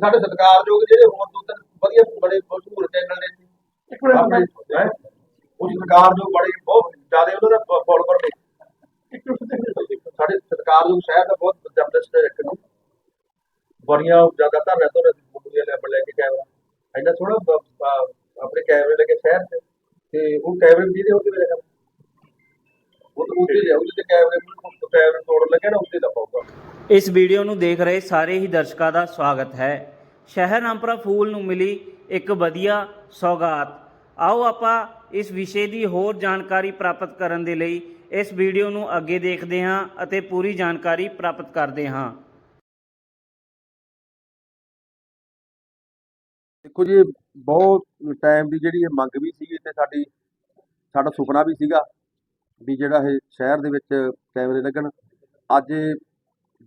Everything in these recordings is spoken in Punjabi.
ਸਾਡੇ ਸਤਿਕਾਰਯੋਗ ਜਿਹੜੇ ਹੋਰ ਦੋ ਤਿੰਨ ਵਧੀਆ ਬੜੇ ਮਸ਼ਹੂਰ ਚੈਨਲ ਨੇ। ਮਿੰਟ ਆਪਣੇ, ਹੈਂ? ਉਹ ਸਤਿਕਾਰਯੋਗ ਬੜੇ ਬਹੁਤ ਜ਼ਿਆਦਾ ਉਹਨਾਂ ਦਾ ਫੋਲੋਵਰ ਨੇ। ਸਾਡੇ ਸਤਿਕਾਰਯੋਗ ਸ਼ਹਿਰ ਦਾ ਬਹੁਤ ਜ਼ਬਰਦਸਤ ਇੱਕ ਨੂੰ। ਬੜੀਆਂ ਜ਼ਿਆਦਾ ਧਰਨੇ ਤੋਂ ਮੁੰਡੀਆਂ ਲੈ ਲੈ ਕੇ ਕੈਮਰਾ। ਇੰਨਾ ਥੋੜਾ ਆਪਣੇ ਕੈਮਰੇ ਲੈ ਕੇ ਸ਼ਹਿਰ ਤੇ। ਉਹ ਕੈਮਰੇ ਵੀ ਜਿਹਦੇ ਉਹਦੇ ਵੇਲੇ ਉਹ ਤਾਂ ਉੱਤੇ ਲਿਆਉ ਜਿੱਤੇ ਕੈਮਰੇ ਨੂੰ ਕੈਮਰੇ ਤੋੜ ਲੱਗੇ ਨਾ ਉੱਤੇ ਦਾ ਪਾਊਗਾ ਇਸ ਵੀਡੀਓ ਨੂੰ ਦੇਖ ਰਹੇ ਸਾਰੇ ਹੀ ਦਰਸ਼ਕਾਂ ਦਾ ਸਵਾਗਤ ਹੈ। ਸ਼ਹਿਰ ਰਾਮਪੁਰਾ ਫੂਲ ਨੂੰ ਮਿਲੀ ਇੱਕ ਵਧੀਆ ਸੌਗਾਤ। ਆਓ ਆਪਾਂ ਇਸ ਵਿਸ਼ੇ ਦੀ ਹੋਰ ਜਾਣਕਾਰੀ ਪ੍ਰਾਪਤ ਕਰਨ ਦੇ ਲਈ ਇਸ ਵੀਡੀਓ ਨੂੰ ਅੱਗੇ ਦੇਖਦੇ ਹਾਂ ਅਤੇ ਪੂਰੀ ਜਾਣਕਾਰੀ ਪ੍ਰਾਪਤ ਕਰਦੇ ਹਾਂ। ਦੇਖੋ ਜੀ ਬਹੁਤ ਟਾਈਮ ਦੀ ਜਿਹੜੀ ਇਹ ਮੰਗ ਵੀ ਸੀਗੀ ਤੇ ਸਾਡੀ ਸਾਡਾ ਸੁਪਨਾ ਵੀ ਸੀਗਾ। ਵੀ ਜਿਹੜਾ ਇਹ ਸ਼ਹਿਰ ਦੇ ਵਿੱਚ ਕੈਮਰੇ ਲੱਗਣ ਅੱਜ ਇਹ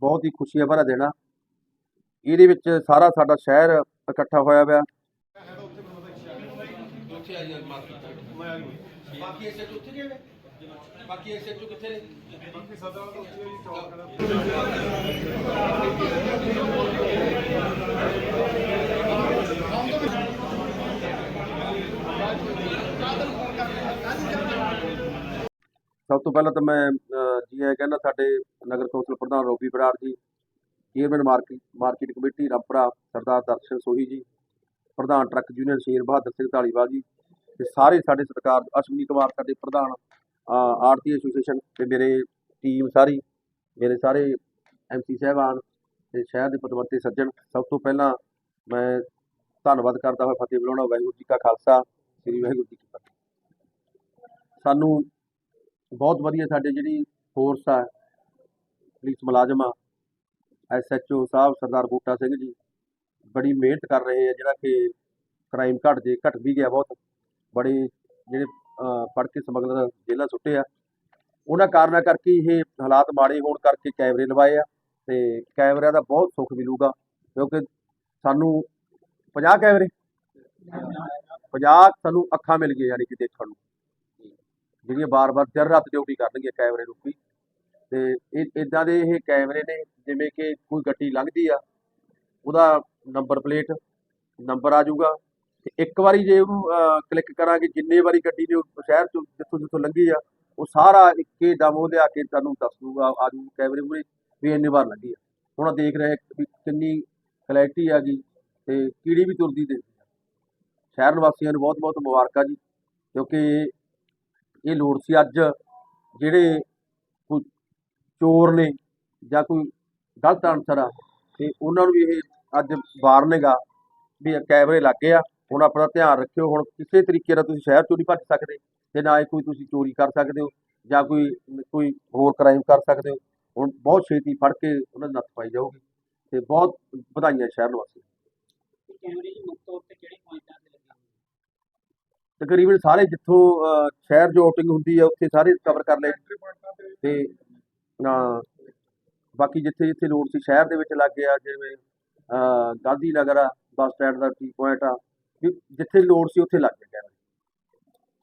ਬਹੁਤ ਹੀ ਖੁਸ਼ੀਆਂ ਭਰਾ ਦੇਣਾ ਇਹਦੇ ਵਿੱਚ ਸਾਰਾ ਸਾਡਾ ਸ਼ਹਿਰ ਇਕੱਠਾ ਹੋਇਆ ਹੋਇਆ ਬਾਕੀ ਐਸੇ ਉੱਥੇ ਗਏ ਬਾਕੀ ਐਸੇ ਕਿੱਥੇ ਨੇ? ਸਭ ਤੋਂ ਪਹਿਲਾਂ ਤਾਂ ਮੈਂ ਅਹ, ਜੀ ਆਇਆਂ ਕਹਿੰਦਾ ਸਾਡੇ ਨਗਰ ਕੌਂਸਲ ਪ੍ਰਧਾਨ Robi Brar ji chairman market market committee Rampura Sardar Darshan Sohi ji ਪ੍ਰਧਾਨ ਟਰੱਕ ਯੂਨੀਅਨ ਸ਼ੇਰ ਬਹਾਦਰ ਸਿੰਘ ਢਾਲੀਵਾਲ ਜੀ ਤੇ ਸਾਰੇ ਸਾਡੇ ਸਤਿਕਾਰ ਅਸ਼ਵਨੀ ਕੁਮਾਰ ਸਾਡੇ ਪ੍ਰਧਾਨ ਆਰਤੀ ਐਸੋਸੀਏਸ਼ਨ ਤੇ ਮੇਰੇ ਟੀਮ ਸਾਰੀ ਮੇਰੇ ਸਾਰੇ ਐਮਸੀ ਸਾਹਿਬਾਨ ਤੇ ਸ਼ਹਿਰ ਦੇ ਪਤਵੰਤੇ ਸੱਜਣ ਸਭ ਤੋਂ ਪਹਿਲਾਂ ਮੈਂ ਧੰਨਵਾਦ ਕਰਦਾ ਹਾਂ ਫਤਿਹ ਬੁਲਾਉਣਾ ਵਾਹਿਗੁਰੂ ਜੀ ਕਾ ਖਾਲਸਾ ਸ੍ਰੀ ਵਾਹਿਗੁਰੂ ਜੀ ਕੀ ਫਤਿਹ। ਸਾਨੂੰ ਬਹੁਤ ਵਧੀਆ ਸਾਡੇ ਜਿਹੜੀ ਫੋਰਸ ਆ ਪੁਲਿਸ ਮੁਲਾਜ਼ਮ ਆ ਐਸਐਚਓ ਸਾਹਿਬ ਸਰਦਾਰ ਬੂਟਾ ਸਿੰਘ ਜੀ ਬੜੀ ਮਿਹਨਤ ਕਰ ਰਹੇ ਆ ਜਿਹੜਾ ਕਿ ਕ੍ਰਾਈਮ ਘਟ ਜੇ ਘਟ ਵੀ ਗਿਆ ਬਹੁਤ। ਬੜੇ ਜਿਹੜੇ ਅਹ, ਕੇ ਸਮਗਲਰ ਜੇਲ੍ਹਾਂ ਸੁੱਟੇ ਆ। ਉਹਨਾਂ ਕਾਰਨਾਂ ਕਰਕੇ ਇਹ ਹਾਲਾਤ ਮਾੜੇ ਹੋਣ ਕਰਕੇ ਕੈਮਰੇ ਲਵਾਏ ਆ ਤੇ ਕੈਮਰਿਆਂ ਦਾ ਬਹੁਤ ਸੁੱਖ ਮਿਲੂਗਾ ਕਿਉਂਕਿ ਸਾਨੂੰ 50 ਕੈਮਰੇ 50 ਸਾਨੂੰ ਅੱਖਾਂ ਮਿਲ ਗਈਆਂ ਯਾਨੀ ਕਿ ਦੇਖਣ ਨੂੰ। ਜਿਹੜੀਆਂ ਬਾਰ-ਬਾਰ ਦਿਨ ਰਾਤ ਡਿਊਟੀ ਕਰਨਗੀਆਂ ਕੈਮਰੇ ਰੂਪੀ ਤੇ ਇਹ ਇਦਾਂ ਦੇ ਇਹ ਕੈਮਰੇ ਨੇ, ਜਿਵੇਂ ਕਿ ਕੋਈ ਗੱਡੀ ਲੰਘਦੀ ਆ, ਉਹਦਾ ਨੰਬਰ ਪਲੇਟ, ਨੰਬਰ ਆ ਜਾਊਗਾ। ਤੇ ਇੱਕ ਵਾਰੀ ਜੇ ਉਹਨੂੰ ਕਲਿੱਕ ਕਰਾਂਗੇ, ਜਿੰਨੇ ਵਾਰੀ ਗੱਡੀ ਨੇ ਸ਼ਹਿਰ ਚੋਂ ਜਿੱਥੋਂ ਜਿੱਥੋਂ ਲੰਘੀ ਆ, ਉਹ ਸਾਰਾ ਇੱਕੇ ਦਮ ਉਹ ਲਿਆ ਕੇ ਤੁਹਾਨੂੰ ਦੱਸ ਦੂਗਾ ਆ ਜੂ ਕੈਮਰੇ ਮੂਹਰੇ ਵੀ ਇੰਨੀ ਵਾਰ ਲੰਘੀ ਆ। ਹੁਣ ਦੇਖ ਰਹੇ ਵੀ ਕਿੰਨੀ ਕਲੈਰਿਟੀ ਆ ਗਈ ਤੇ ਕੀੜੀ ਵੀ ਤੁਰਦੀ ਦੇ ਸ਼ਹਿਰ ਨਿਵਾਸੀਆਂ ਨੂੰ ਬਹੁਤ ਬਹੁਤ ਮੁਬਾਰਕਾਂ ਜੀ, ਕਿਉਂਕਿ ਇਹ ਲੋੜ ਸੀ। ਅੱਜ ਜਿਹੜੇ ਕੋਈ ਚੋਰ ਨੇ ਜਾਂ ਕੋਈ ਗਲਤ ਅਨਸਰ ਆ, ਤੇ ਉਹਨਾਂ ਨੂੰ ਵੀ ਇਹ ਅੱਜ ਵਾਰਨੇਗਾ ਵੀ ਇਹ ਕੈਮਰੇ ਲੱਗੇ ਆ। ਹੁਣ ਆਪਣਾ ਧਿਆਨ ਰੱਖਿਓ। ਹੁਣ ਕਿਸੇ ਤਰੀਕੇ ਨਾਲ ਤੁਸੀਂ ਸ਼ਹਿਰ ਚੋਂ ਨਹੀਂ ਭੱਜ ਸਕਦੇ ਤੇ ਨਾ ਹੀ ਕੋਈ ਤੁਸੀਂ ਚੋਰੀ ਕਰ ਸਕਦੇ ਹੋ ਜਾਂ ਕੋਈ ਕੋਈ ਹੋਰ ਕ੍ਰਾਈਮ ਕਰ ਸਕਦੇ ਹੋ। ਹੁਣ ਬਹੁਤ ਛੇਤੀ ਫੜ ਕੇ ਉਹਨਾਂ ਦੀ ਨੱਥ ਪਾਈ ਜਾਊਗੀ ਤੇ ਬਹੁਤ ਵਧਾਈਆਂ ਸ਼ਹਿਰ ਨਿਵਾਸੀਆਂ ਨੂੰ। ਕੈਮਰੇ ਦੀ ਮੁੱਖ ਤੌਰ ਤੇ ਕਿਹੜੇ ਪੁਆਇੰਟਾਂ ਤਕਰੀਬਨ ਸਾਰੇ ਜਿੱਥੋਂ ਸ਼ਹਿਰ ਜੋ ਆਊਟਿੰਗ ਹੁੰਦੀ ਹੈ ਉੱਥੇ ਸਾਰੇ ਕਵਰ ਕਰ ਲਏ। ਤੇ ਨਾ ਬਾਕੀ ਜਿੱਥੇ ਜਿੱਥੇ ਲੋੜ ਸੀ ਸ਼ਹਿਰ ਦੇ ਵਿੱਚ ਲੱਗ ਗਿਆ ਜਿਵੇਂ ਗਾਂਧੀ ਨਗਰ ਆ ਬੱਸ ਸਟੈਂਡ ਦਾ ਟੀ ਪੁਆਇੰਟ ਆ ਜਿੱਥੇ ਲੋੜ ਸੀ ਉੱਥੇ ਲੱਗ ਗਿਆ।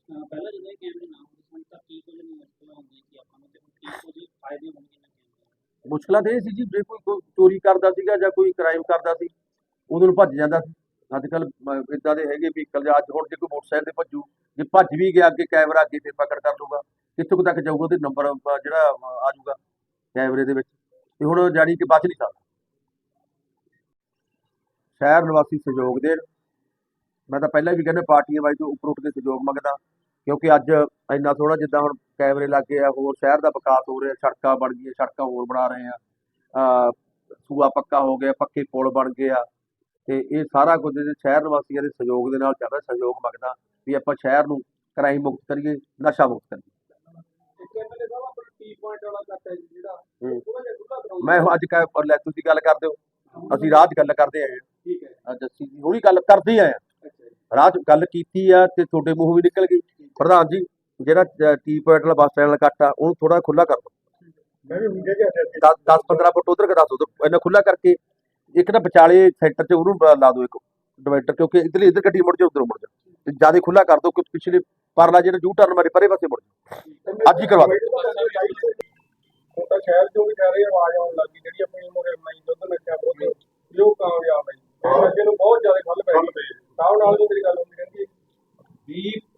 ਪਹਿਲਾਂ ਜਦੋਂ ਕੈਮਰੇ ਨਾ ਹੁੰਦੇ ਸਨ ਤਾਂ ਕੀ ਕੁਝ ਮੁਸ਼ਕਲਾਂ ਹੁੰਦੀਆਂ ਸੀ ਆਪਾਂ ਨੂੰ? ਤੇ ਕੀ ਕੁਝ ਫਾਇਦੇ ਹੋਣਗੇ ਮੁਸ਼ਕਲਾਂ ਤਾਂ ਇਹ ਸੀ ਜੀ ਜੇ ਕੋਈ ਚੋਰੀ ਕਰਦਾ ਸੀਗਾ ਜਾਂ ਕੋਈ ਕ੍ਰਾਈਮ ਕਰਦਾ ਸੀ ਉਦੋਂ ਭੱਜ ਜਾਂਦਾ ਸੀ। ਅੱਜ ਕੱਲ ਇਦਾਂ ਦੇ ਹੈਗੇ ਵਹੀਕਲ ਜਾਂ ਅੱਜ ਹੁਣ ਜੇ ਕੋਈ ਮੋਟਰਸਾਈਕਲ ਤੇ ਭੱਜੂ, ਜੇ ਭੱਜ ਵੀ ਗਿਆ ਅੱਗੇ ਕੈਮਰਾ ਅੱਗੇ ਤੇ ਪਕੜ ਕਰ ਲੂਗਾ ਕਿੱਥੋਂ ਤੱਕ ਜਾਊਗਾ, ਉਹਦੇ ਨੰਬਰ ਜਿਹੜਾ ਆ ਜਾਊਗਾ ਕੈਮਰੇ ਦੇ ਵਿੱਚ। ਤੇ ਹੁਣ ਜਾਣੀ ਕਿ ਬਚ ਨਹੀਂ ਸਕਦਾ। ਸ਼ਹਿਰ ਨਿਵਾਸੀ ਸਹਿਯੋਗ ਦੇਣ। ਮੈਂ ਤਾਂ ਪਹਿਲਾਂ ਵੀ ਕਹਿੰਦਾ ਪਾਰਟੀਆਂ ਵਾਈ ਤੋਂ ਉੱਪਰ ਉੱਠ ਕੇ ਸਹਿਯੋਗ ਮੰਗਦਾ, ਕਿਉਂਕਿ ਅੱਜ ਇੰਨਾ ਥੋੜਾ ਜਿੱਦਾਂ ਹੁਣ ਕੈਮਰੇ ਲੱਗੇ ਆ, ਹੋਰ ਸ਼ਹਿਰ ਦਾ ਵਿਕਾਸ ਹੋ ਰਿਹਾ, ਸੜਕਾਂ ਬਣ ਗਈਆਂ, ਸੜਕਾਂ ਹੋਰ ਬਣਾ ਰਹੇ ਆ। ਸੂਆ ਪੱਕਾ ਹੋ ਗਿਆ ਪੱਕੇ ਪੁਲ ਬਣ ਗਏ ਆ। ਤੇ ਇਹ ਸਾਰਾ ਕੁਝ ਇਹਦੇ ਸ਼ਹਿਰ ਨਿਵਾਸੀਆਂ ਦੇ ਸਹਿਯੋਗ ਦੇ ਨਾਲ ਚੱਲ ਰਿਹਾ ਸਹਿਯੋਗ ਮੰਗਦਾ ਵੀ ਆਪਾਂ ਸ਼ਹਿਰ ਨੂੰ ਕ੍ਰਾਈਮ ਮੁਕਤ ਕਰੀਏ ਨਸ਼ਾ ਮੁਕਤ ਕਰੀਏ। ਮੈਂ ਅੱਜ ਕਹ ਪਰ ਲੈ ਤੁਸੀਂ ਗੱਲ ਕਰਦੇ ਹੋ ਅਸੀਂ 'ਚ ਗੱਲ ਕਰਦੇ ਆਏ ਹਾਂ। ਅੱਜ ਅਸੀਂ ਹੁਣੀ ਗੱਲ ਕਰਦੇ ਆਏ 'ਚ ਗੱਲ ਕੀਤੀ ਆ ਤੇ ਤੁਹਾਡੇ ਮੂੰਹੋਂ ਵੀ ਨਿਕਲ ਗਈ। ਪ੍ਰਧਾਨ ਜੀ ਜਿਹੜਾ ਟੀ ਪੁਆਇੰਟ ਵਾਲਾ ਬੱਸ ਸਟੈਂਡ ਵਾਲਾ ਕੱਟ ਆ ਉਹਨੂੰ ਥੋੜਾ ਖੁੱਲਾ ਕਰ ਦਿਓ। ਮੈਂ ਵੀ ਹੁੰਦੇ ਕਿ 10 10 15 ਫੁੱਟ ਉਧਰ ਕਰਾ ਦਿਓ। ਇੰਨਾ ਖੁੱਲਾ ਕਰਕੇ ਇੱਕ ਤਾਂ ਵਿਚਾਲੇ ਸੈਂਟਰ 'ਚ ਉਹਨੂੰ ਲਾ ਦਿਓ ਇੱਕ ਡਿਵਾਈਡਰ ਕਿਉਂਕਿ ਇਧਰਲੀ ਇਧਰ ਗੱਡੀ ਮੁੜ ਜਾ ਮੁੜ ਜਾ ਜ਼ਿਆਦਾ ਖੁੱਲਾ ਕਰ ਦਿਓ ਕਿ ਪਿਛਲੇ ਪਰਲਾ ਜਿਹੜਾ ਜੂ ਟਰਨ ਮਾਰੇ ਪਰੇ ਪਾਸੇ ਮੁੜ ਜਾ ਅੱਜ ਹੀ ਕਰਵਾ ਦਿਓ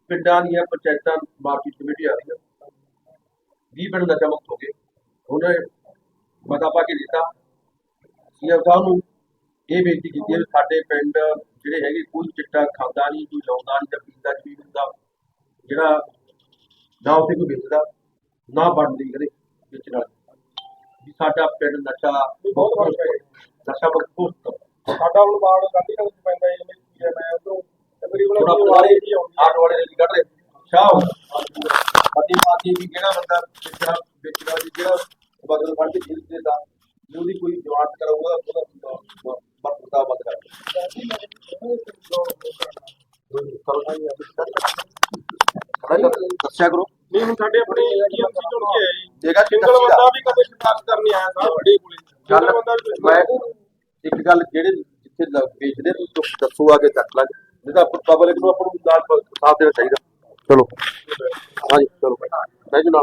ਪਿੰਡਾਂ ਦੀਆਂ ਪੰਚਾਇਤਾਂ ਮਾਫੀ ਕਮੇਟੀ ਆ ਰਹੀਆਂ 20 ਪਿੰਡ ਨਸ਼ਾ ਮੁਕਤ ਹੋ ਗਏ। ਹੁਣ ਮਤਾ ਕੇ ਦਿੱਤਾ। ਸੀਐਮ ਸਾਹਿਬ ਨੂੰ ਇਹ ਬੇਨਤੀ ਕੀਤੀ ਹੈ ਵੀ ਸਾਡੇ ਪਿੰਡ ਜਿਹੜੇ ਹੈਗੇ ਕੋਈ ਚਿੱਟਾ ਖਾਂਦਾ ਨਹੀਂ ਕੋਈ ਲਾਉਂਦਾ ਨਹੀਂ ਜਾਂ ਪੀਂਦਾ ਨਹੀਂ ਹੁੰਦਾ ਜਿਹੜਾ ਨਾ ਉੱਥੇ ਕੋਈ ਵੇਚਦਾ ਨਾ ਬਣਦੀ ਕਰੇ ਵੇਚਣ ਵਾਲਾ। ਵੀ ਸਾਡਾ ਪਿੰਡ ਨਸ਼ਾ ਬਹੁਤ ਹੈ ਨਸ਼ਾ ਹੋ ਸਾਡਾ ਹੁਣ ਬਾੜ ਗਾਂਧੀ ਨਗਰ ਚ ਪੈਂਦਾ ਹੈ ਜਿਵੇਂ ਕੀ ਹੈ ਮੈਂ ਉਧਰੋਂ ਤਕਰੀਬਨ ਵਾਲੇ ਹੀ ਆਉਂਦੀ ਆਟ ਵਾਲੇ ਦੀ ਕੱਢ ਰਹੇ ਸ਼ਾਹ ਪਤੀ ਮਾਤੀ ਵੀ ਕਿਹੜਾ ਬੰਦਾ ਵੇਚਣਾ ਵੇਚਣਾ ਵੀ ਜਿਹੜਾ ਬਦਲ ਫੜ ਕੇ ਜੇਲ੍ਹ ਦੇ ਦਾ ਜੇ ਉਹਦੀ ਕੋਈ ਜਵਾਨਤ ਕਰਾਊਗਾ ਉਹਦਾ ਬਰਤਾ ਬੰਦ ਕਰ ਦੱਸਿਆ ਕਰੋ। ਨਹੀਂ ਹੁਣ ਸਾਡੇ ਆਪਣੇ ਏਜੰਸੀ ਚੁਣ ਕੇ ਆਏ। ਜੇਗਾ ਸਿੰਗਲ ਬੰਦਾ ਵੀ ਕਦੇ ਸ਼ਿਕਾਇਤ ਕਰਨ ਨਹੀਂ ਆਇਆ ਸਾਹਿਬ ਵੱਡੇ ਕੋਲੇ। ਗੱਲ ਮੈਂ ਇੱਕ ਗੱਲ ਜਿਹੜੇ ਜਿੱਥੇ ਵੇਚਦੇ ਤੁਸੀਂ ਦੱਸੋ ਆ ਕੇ ਚੱਕ ਲਾਂਗੇ। ਨਹੀਂ ਤਾਂ ਪਬਲਿਕ ਨੂੰ ਆਪਾਂ ਨੂੰ ਨਾਲ ਸਾਥ ਦੇਣਾ ਚਾਹੀਦਾ। ਚਲੋ। ਹਾਂਜੀ ਚਲੋ। ਵੀ ਨਾ